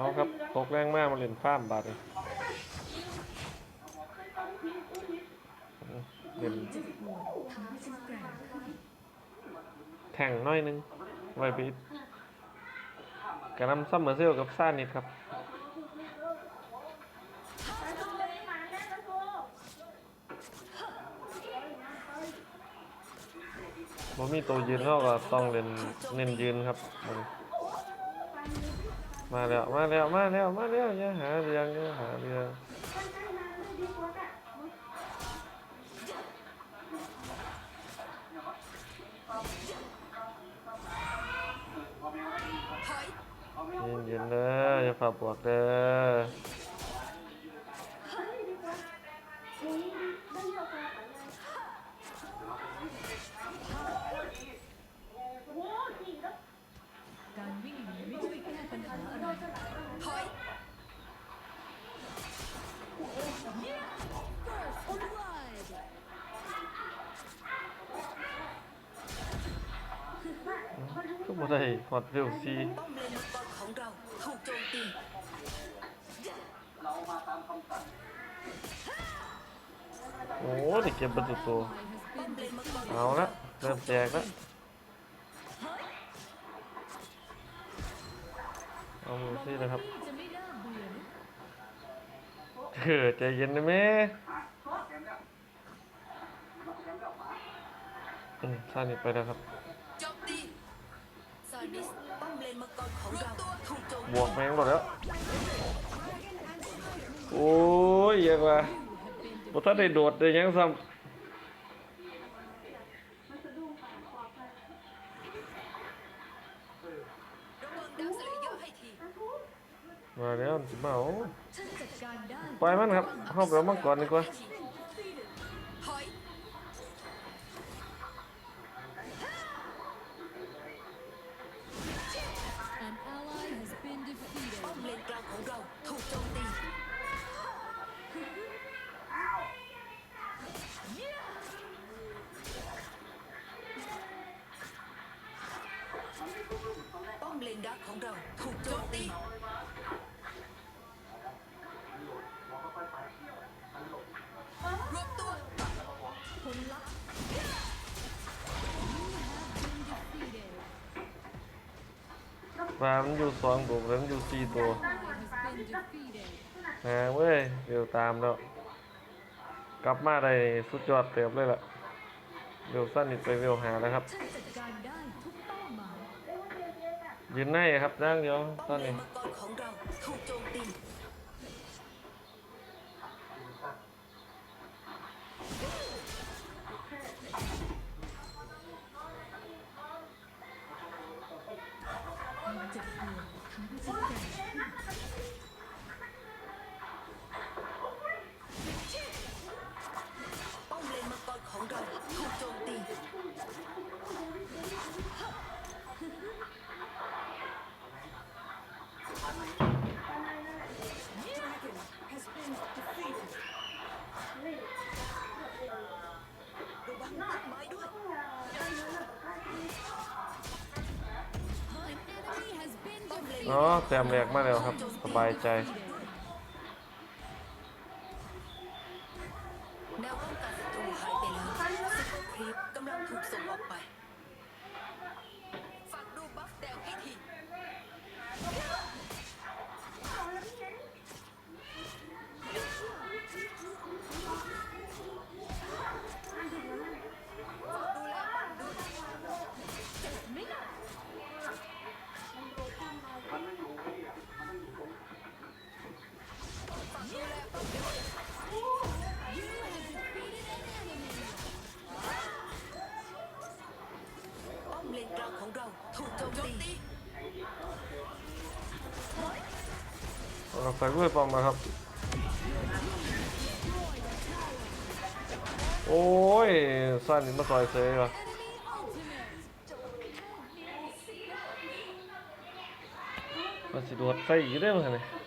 เอาครับตกแรงมากมาเล่นฟ้ามบาดเลยเล่นแข่งน้อยหนึงไว้ไปกระนำซัมเมอร์เซลกับซ่านิดครับบ่มีตัวยืนเขาก็ต้องเล่นเน้นยืนครับ มาแล้วมาแล้วมาแล้วมาแล้วอย่าหาเรื่องอย่าหาเรื่องเย็นๆเด้ออย่าฝ่าบวกเด้อ การวิ่งหนีไม่ช่วยแก้ ปัญหาอะไรถอยก็บ่ได้ฮอตเวลซีป้อมเลนมังกรของเราถูกโจมตีโอ้ได้เก็บประตูตัวเลนมังกรเอาละเริ่มแจกแล้ว เอามือซี่นะครับจะไม่น่าเบื่อนะเออใจเย็นนะแม่อืมซ่านิดไปแล้วครับโจมตีซานิสป้อมเลนมังกรของเราถูกโจมบวกแมงหมดแล้ว โอ้ยเยอะกว่าบ่ทันได้โดดได้หยังซ้ระวังดาวสเลเยอร์ให้ทีำมาแล้วสิมาเอา ฉันจัดการได้ ปล่อยมันครับเข้าไปมังกรดีกว่า ปลามันอยู่สองตัวแล้วมันอยู่สี่ตัว ally has been defeated หาเว้ยเดี๋ยวตามแล้ว กลับมาได้สุดยอดเติบเลยล่ะเร็วสั้นนิดไปเร็วหาแล้วครับฉันจัดการได้ทุกเป้าหมายยืนในครับนั่งเดียวป้ตออมนเลนี้นมังกรของเราถูกโจมตีมัน อ๋อแต้มแรกมาแล้วครับ สบายใจ ถูกโจมตีเราใส่ด้วยปอมมาครับ โอ้ยสั้นนี่มาซอยเซยว่ะมันสิโดดใส่อีกได้มั้งเนี่ย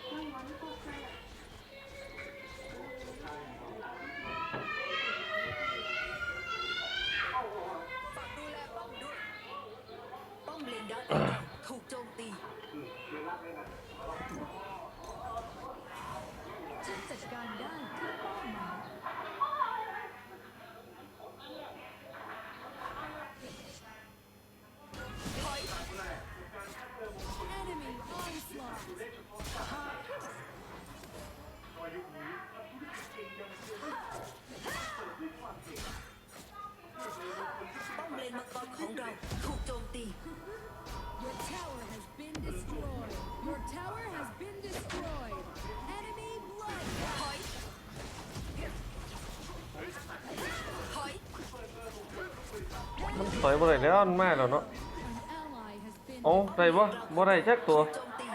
ต่อยบ่ได้แล้วมันมาแล้วเนาะ An ally has been เอ้าได้บ่บ่ได้จักตัวโจมตี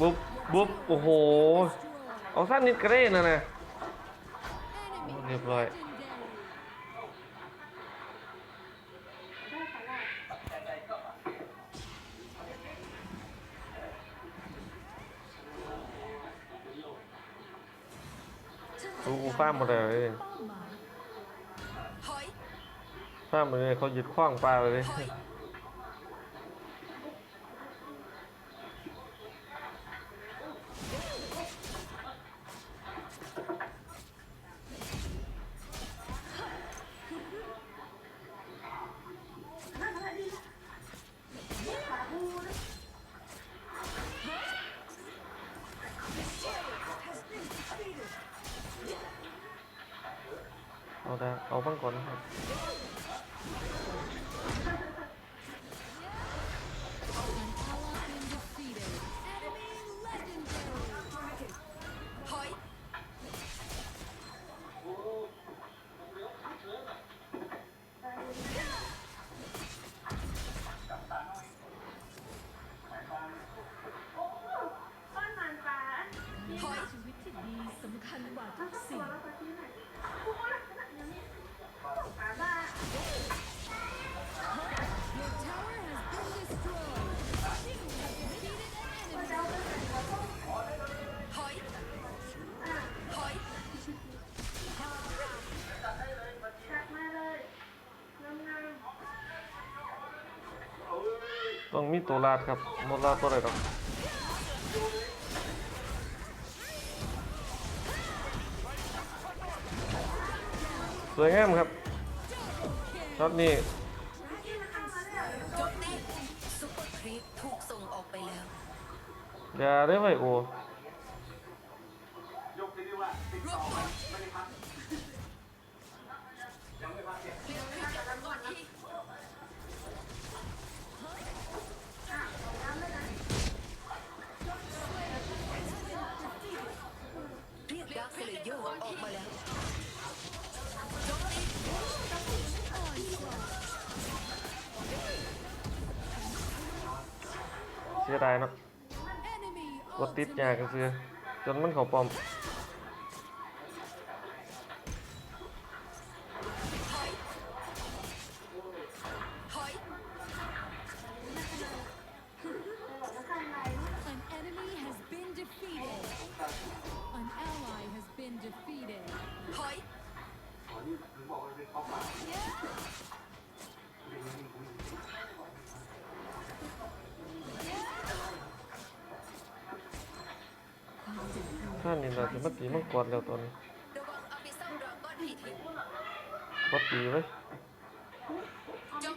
บุบบุบโอ้โห destroyed เอาสั้นนิดก็ได้นะนะ Enemy เรียบร้อย legendary ดูกูฟ้าร์มหมดเลย ฟ้ามือเลยเขายึดขว้างปลาเลย ต้องมีตัวลาดครับหมดลาดตัวอะไรหรอกสวยงามครับช็อตนี้อร์ครีปถูกส่งออกไปแล้วอย่าได้ไว้โอ เสียดายเนาะ Enemy รถติดยากกันเสือจนมันเขาปลอม กรแล้วตอนนี้ระวังอาบิซัมดราก้อนให้ถึงบ่ตีไว้โจม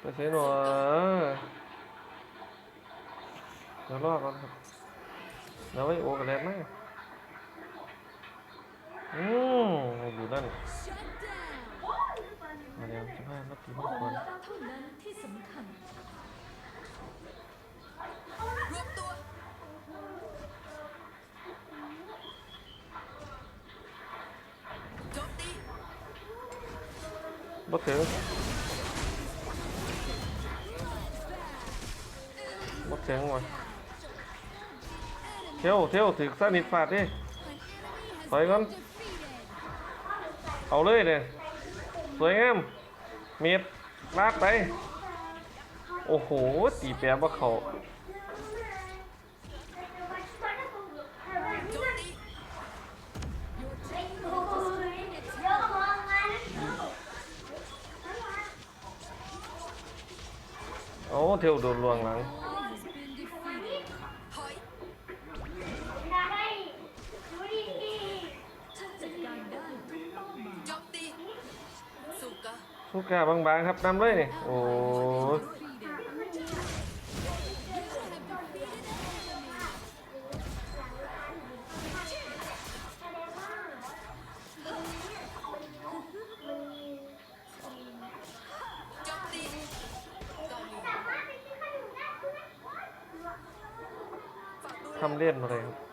ไปใช้หน่อยเดี๋ยวรอก่อนครับเดี๋ยวไว้โอกันแล้วนะอืมอยู่นั่น Shut down. มาแล้วจะพามาตีมังกรเท่านั้นที่สำคัญ รวมตัว โจมตี บ่ถึงบ่ถึงว่ะเที่ยวเที่ยวถึงสนิทฟาดดิ An enemy has Phải been không? defeated. เอาเลยเนี่ยสวยงามเมียดลากไป โอ้โหตีแปรบ่เขา อ้เทวโดนลวงหลังสุกาบางๆครับนำเลยนี่ โอ้ ทำเล่นมาเลยครับ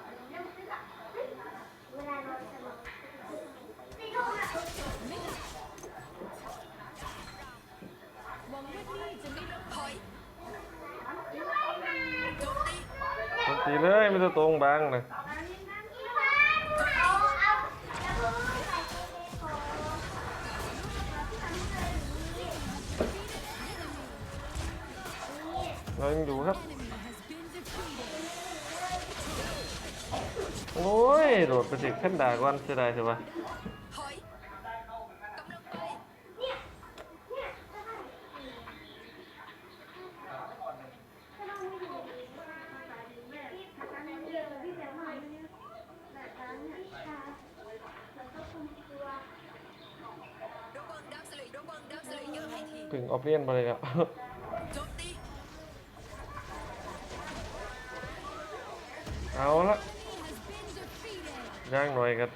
ถึงขั้นด่าก่อนเสียดายเถอะวะถอยกำลังไประวังดักสเลย์ระวังดักสเลย์เยอะให้ทีถึงออฟเลียนมาเลยครับ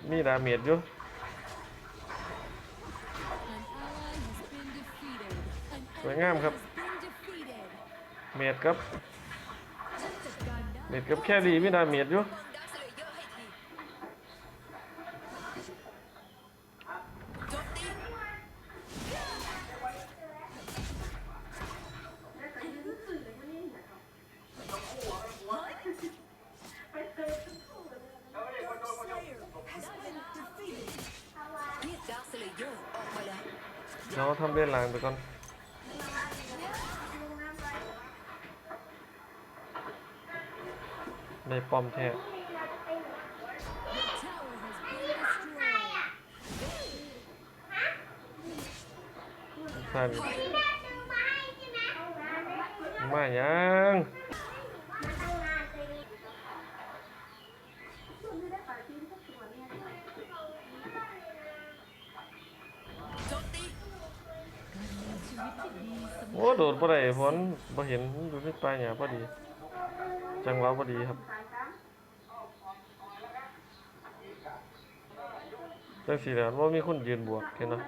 มีดาเมจอยู่สวยงามครับ เมจครับฉันจัดการได้เมจกับแค่ดีมีดาเมจอยู่ระ ทำเล่นหลังไปก่อนในป้อมแท้ Your tower has been destroyed. ท่านมายัง โจมตี โอ้โดดบ่ได้ผลบ่เห็นอยู่ในปลายหญ้าพอดี จังหวะพอดีครับจังสีแหล้วว่ามีคนยืนบวกเห็นนะ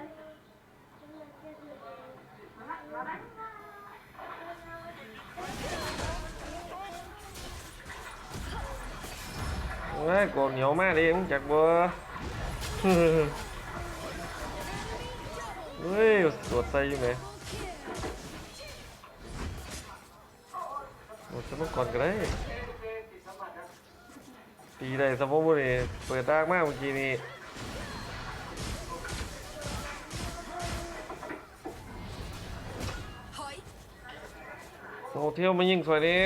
ง่ายกว่าเหนียวมากเลยมึงจักบ่เฮ้ยสวดใส่อยู่ไหม สมก่อนก็ได้ตีได้สมมติว่านี่เปิดดากมากเมื่อกี้นี้ถอยโอ้เที่ยวมายิงสวยดิ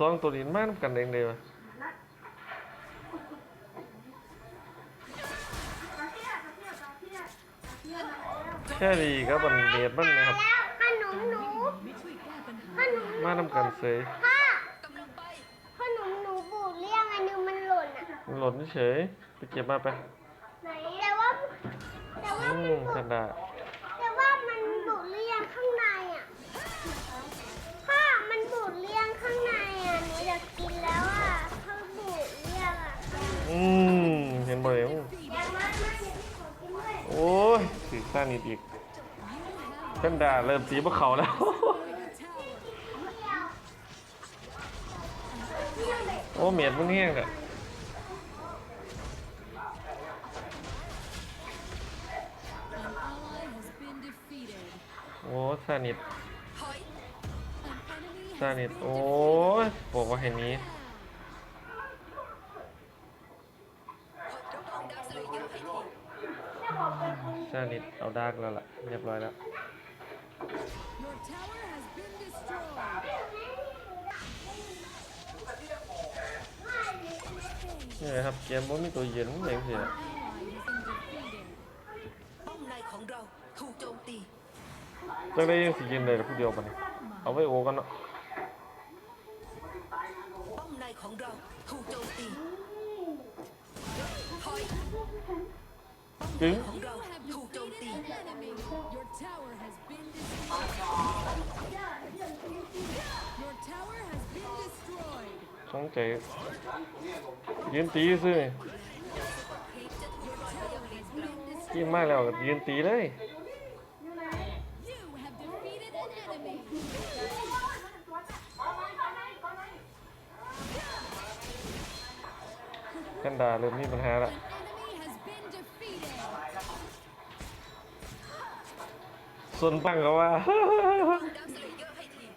สองตัวนี้มานำกันเองเลยวะแค่ดีครับมันเนียดมันนะครับขนมหนูไม่ช่วยแก้ปัญหาขนมมานำกันเสยพ่อกำลังไปขนมหนูบูดเรียงอันนึงมันหล่นอะมันหล่นเฉยไปเก็บมาไปไหนแต่ว่าแต่ว่าอืมันมบูทัดนานิดอีกทันดาเริ่มตีพวกเขาแล้ว โอ้เมียดมึงเฮี้งอะโอ้ซานิดถอย An enemy ซานิดโอ้บอกว่าเห็นนี้ ระวังดักสเลเยอร์ให้ทีซานิดเอาดาร์กแล้วล่ะ เรียบร้อยแล้ว Your tower has been destroyed. นี่ไงครับเกมบ่มีตัวเย็นอย่างเสีย Ally has been defeated. ป้อมในของเราถูกโจมตี จังได้ยังสิเย็นเลยผู้เดียวปะเนี่ยเอาไว้โอกันเนาะป้อมในของเราถูกโจมตีถอยจึงของเรา Your tower has been destroyed. Your tower has been destroyed. ช่องใจยืนตีซื่อนี่ Your tower has been กิน destroyed. มากแล้วก็ยืนตีเลย You have defeated an enemy. แพนดาเริ่มมีปัญหาละ ส่วนปังก็ว่าดักสเลเยอร์ให้ทีม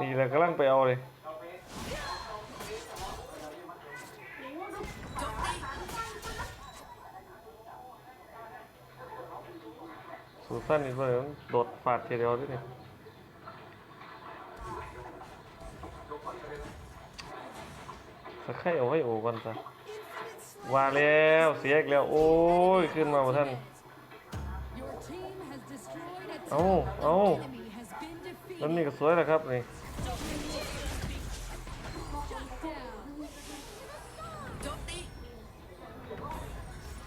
นี่แหละกำลังไปเอาเลยโจมตีสูสั้นนี่เลยมันโดดฟาดทีเดียวด้วยนี่สักไข่เอาไว้โอกันซะ ว่าแล้วเสียอีกแล้ว โอ้ย ขึ้นมาบ่ท่าน เอาเอาแล้วนี่ก็สวยแล้วครับนี่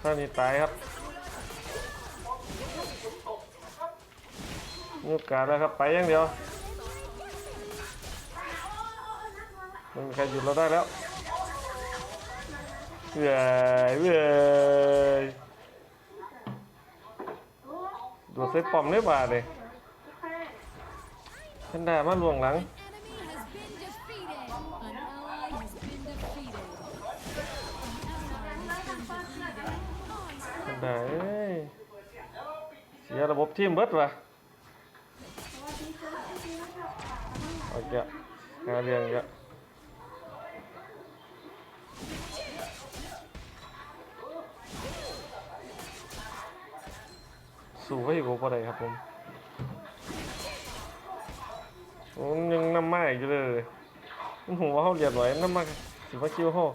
ท่านนี่ตายครับมีโอกาสแล้วครับ ไปอย่างเดียวม่มีใครหยุดเราได้แล้ว เว้ยเว้ยดูดใส่ปอมได้บ่าเลยแพนดามาลวงหลัง Đấy. Xìa là bóp thêm bớt vào. Ok. Hà liền ยอะ has been defeated. ท่านได้เอ้ยเสียระบบทีมเบิดว่ะเอาเกะหาเรื่องเกะสู้ไว้กูพอได้ครับผมยังน้ำไม้อยู่เลย มันหัวเขาเรียดไว้น้ำมาสิว่าคิวเขา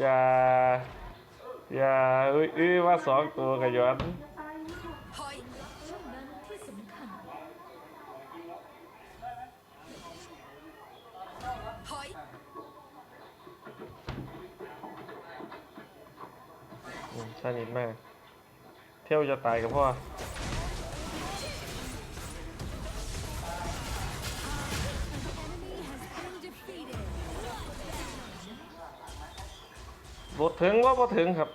อย่า อย่าเอ้ยว่าสองตัวกันย้อน ที่ยวจะตายกับพ่อ Enemy has been defeated. บทถึงว่าบ่ถึงครับ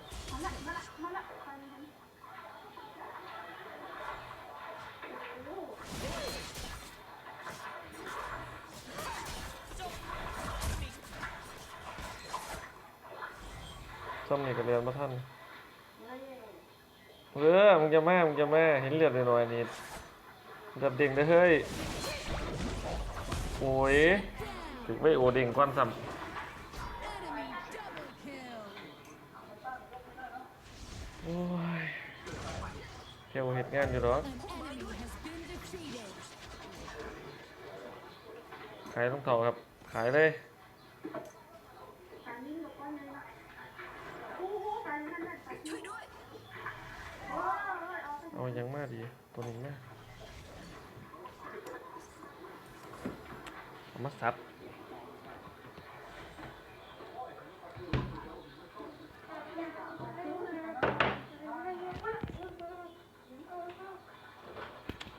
ซ่อมนี่ก็เรียนมาท่าน เออมึงจะแม่มึงจะแม่เห็นเลือดหน่อยนี่ดับเด้งได้เฮ้ย โอ้ยถึงไม่โอเด้งก้อนซ้ Enemy ตัวนี้นะเอามาซับ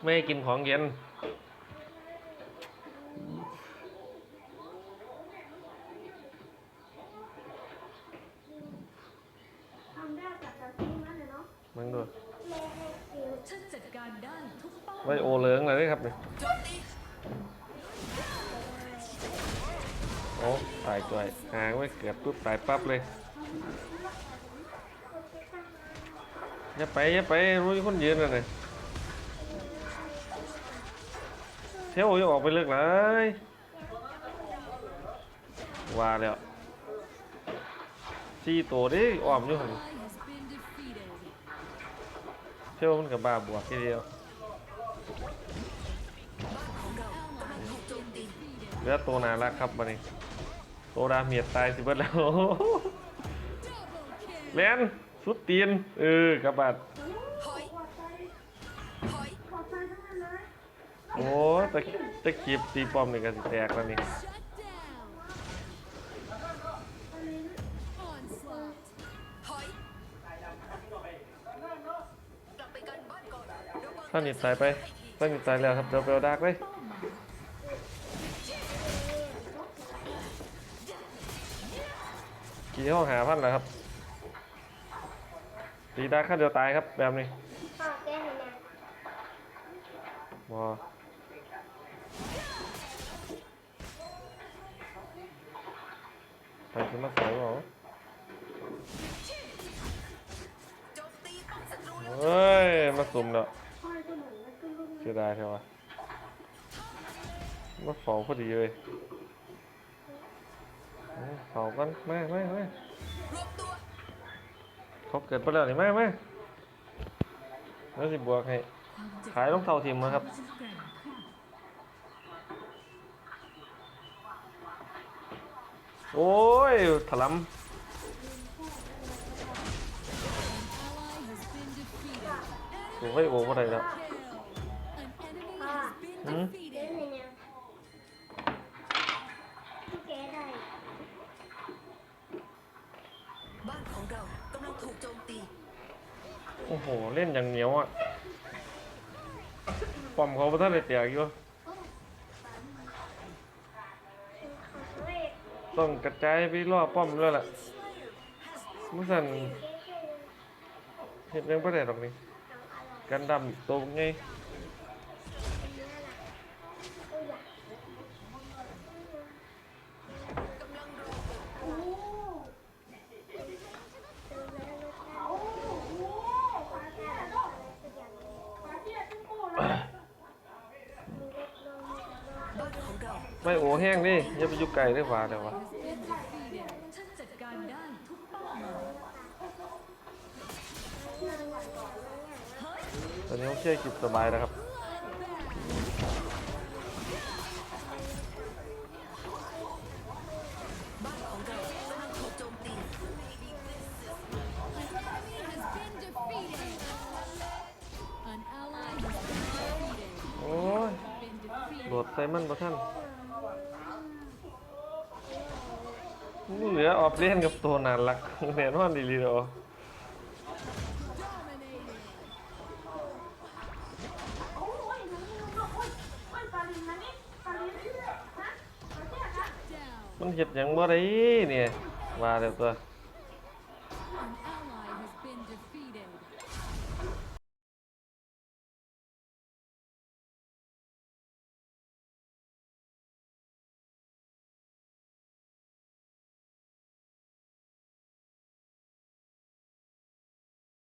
ไม่กินของเย็น เกือบปุ๊บตายปั๊บเลยอย่าไปอย่าไปรู้คนยืนกันเลยเที่ยวอย่าออกไปเลือกเลยว่าแล้วสี่ตัวเดิอ้อมอยู่หันเชื่อว่ามันกับบ้าบวกทีเดียวเหลือตัวน่ารักครับบัดนี้ ตัวดาเมียดตายสิบิดแล้ว Double kill. แลนสุดตีน เออกระบาดโอ้ตะตะขีบตีปอมนี่ก็สิแตกแล้วนี่ท่านนี่ตายไปท่านนี่ตายแล้วครับเดี๋ยวไปเอาดากเล กี่ห้องหาพันแล้วครับตีดากขั้นเดียวตายครับแบบนี้พ่อแก้ให้นะบอไปขึ้นมาใส่บอโจมตีป้อมศัตรูแล้วเฮ้ย มาสุ่มแล้วเสียดายใช่ปะมาเฝ้าพอดีเลย เอาเฝ้ากันมามามารวมตัวเขาเกิดไปแล้วนี่มามาแล้วสิบวกให้ขายรองเท้าทีมนะครับโอ้ยถล Ally has been defeated. ำถูกไว้โอ้ก็ได้แล้ว Kill. An โอ้โห เล่นอย่างเหนียวอะป้อมเขาประทันได้เตียกอยู่ต้องกระจายไปรอบป้อมแล้วล่ะมุสันเห็นยังไม่ได้หรอกนี่กันดำตัวไง กำลังรอ บ้านของเรา ไม่โอ้ แห้งดิอย่าไปยุกไก่ได้หว่าเดี๋ยววะฉันจัดการได้ทุกเป้าหมายตอนนี้เขาเชื่อคลิปสบายนะครับบ้านของเรากำลังถูกโจมอ้ยโดดใส่มันบ่ท่าน เหลือออฟเล่นกับตัวน่ารักแน่นอนดีเลยอ๋อ Dominated. มันเห็ดหยังบ่ได้เนี่ยมาเดี๋ยวตัว